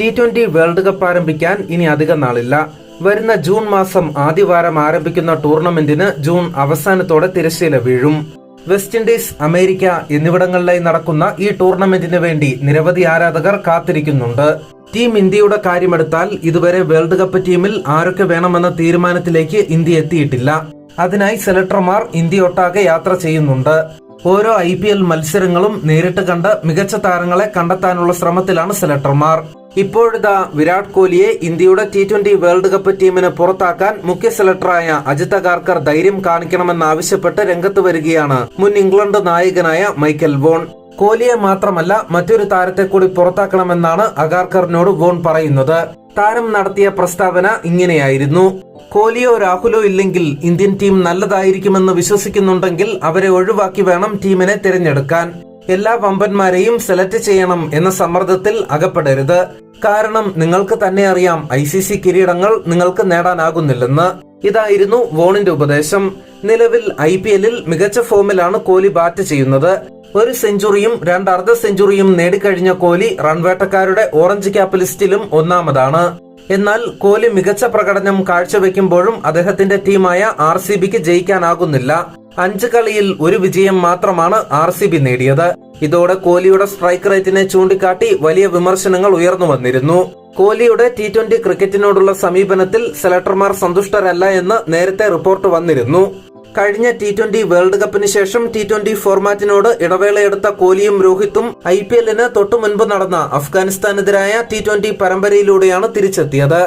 T twenty world cup ആരംഭിക്കാൻ ഇനി അധികം നാളില്ല. വരുന്ന ജൂൺ മാസം ആദ്യവാരം ആരംഭിക്കുന്ന ടൂർണമെന്റിന് ജൂൺ അവസാനത്തോടെ തിരശ്ശീല വീഴും. വെസ്റ്റ് ഇൻഡീസ് അമേരിക്ക എന്നിവിടങ്ങളിലായി നടക്കുന്ന ഈ ടൂർണമെന്റിന് വേണ്ടി നിരവധി ആരാധകർ കാത്തിരിക്കുന്നുണ്ട്. ടീം ഇന്ത്യയുടെ കാര്യമെടുത്താൽ ഇതുവരെ വേൾഡ് കപ്പ് ടീമിൽ ആരൊക്കെ വേണമെന്ന തീരുമാനത്തിലേക്ക് ഇന്ത്യ എത്തിയിട്ടില്ല. അതിനായി സെലക്ടർമാർ ഇന്ത്യയൊട്ടാകെ യാത്ര ചെയ്യുന്നുണ്ട്. ഓരോ ഐ പി എൽ മത്സരങ്ങളും നേരിട്ട് കണ്ട് മികച്ച താരങ്ങളെ കണ്ടെത്താനുള്ള ശ്രമത്തിലാണ് സെലക്ടർമാർ. ഇപ്പോഴിതാ വിരാട് കോഹ്ലിയെ ഇന്ത്യയുടെ ടി ട്വന്റി വേൾഡ് കപ്പ് ടീമിന് പുറത്താക്കാൻ മുഖ്യ സെലക്ടറായ അജിത് അഗാർക്കർ ധൈര്യം കാണിക്കണമെന്നാവശ്യപ്പെട്ട് രംഗത്ത് വരികയാണ് മുൻ ഇംഗ്ലണ്ട് നായകനായ മൈക്കൽ വോൺ. കോഹ്ലിയെ മാത്രമല്ല മറ്റൊരു താരത്തെ കൂടി പുറത്താക്കണമെന്നാണ് അഗാർക്കറിനോട് വോൺ പറയുന്നത്. താരം നടത്തിയ പ്രസ്താവന ഇങ്ങനെയായിരുന്നു. കോഹ്ലിയോ രാഹുലോ ഇല്ലെങ്കിൽ ഇന്ത്യൻ ടീം നല്ലതായിരിക്കുമെന്ന് വിശ്വസിക്കുന്നുണ്ടെങ്കിൽ അവരെ ഒഴിവാക്കി വേണം ടീമിനെ തിരഞ്ഞെടുക്കാൻ. എല്ലാ വമ്പന്മാരെയും സെലക്ട് ചെയ്യണം എന്ന സമ്മർദ്ദത്തിൽ അകപ്പെടരുത്. കാരണം നിങ്ങൾക്ക് തന്നെ അറിയാം ഐ കിരീടങ്ങൾ നിങ്ങൾക്ക് നേടാനാകുന്നില്ലെന്ന്. ഇതായിരുന്നു വോണിന്റെ ഉപദേശം. നിലവിൽ ഐ പി എല്ലിൽ മികച്ച ഫോമിലാണ് കോഹ്ലി ബാറ്റ് ചെയ്യുന്നത്. ഒരു സെഞ്ചുറിയും രണ്ട് അർദ്ധ സെഞ്ചുറിയും നേടിക്കഴിഞ്ഞ കോഹ്ലി റൺവേട്ടക്കാരുടെ ഓറഞ്ച് ക്യാപ് ലിസ്റ്റിലും ഒന്നാമതാണ്. എന്നാൽ കോഹ്ലി മികച്ച പ്രകടനം കാഴ്ചവെക്കുമ്പോഴും അദ്ദേഹത്തിന്റെ ടീമായ ആർ സി ബിക്ക് ജയിക്കാനാകുന്നില്ല. അഞ്ച് കളിയിൽ ഒരു വിജയം മാത്രമാണ് ആർ സി ബി നേടിയത്. ഇതോടെ കോഹ്ലിയുടെ സ്ട്രൈക്ക് റേറ്റിനെ ചൂണ്ടിക്കാട്ടി വലിയ വിമർശനങ്ങൾ ഉയർന്നു വന്നിരുന്നു. കോഹ്ലിയുടെ ടി ട്വന്റി ക്രിക്കറ്റിനോടുള്ള സമീപനത്തിൽ സെലക്ടർമാർ സന്തുഷ്ടരല്ല എന്ന് നേരത്തെ റിപ്പോർട്ട് വന്നിരുന്നു. കഴിഞ്ഞ ടി ട്വന്റി വേൾഡ് കപ്പിന് ശേഷം ടി ട്വന്റി ഫോർമാറ്റിനോട് ഇടവേളയെടുത്ത കോഹ്ലിയും രോഹിത്തും ഐ പി എല്ലിന് തൊട്ടു മുൻപ് നടന്ന അഫ്ഗാനിസ്ഥാനെതിരായ ടി ട്വന്റി പരമ്പരയിലൂടെയാണ് തിരിച്ചെത്തിയത്.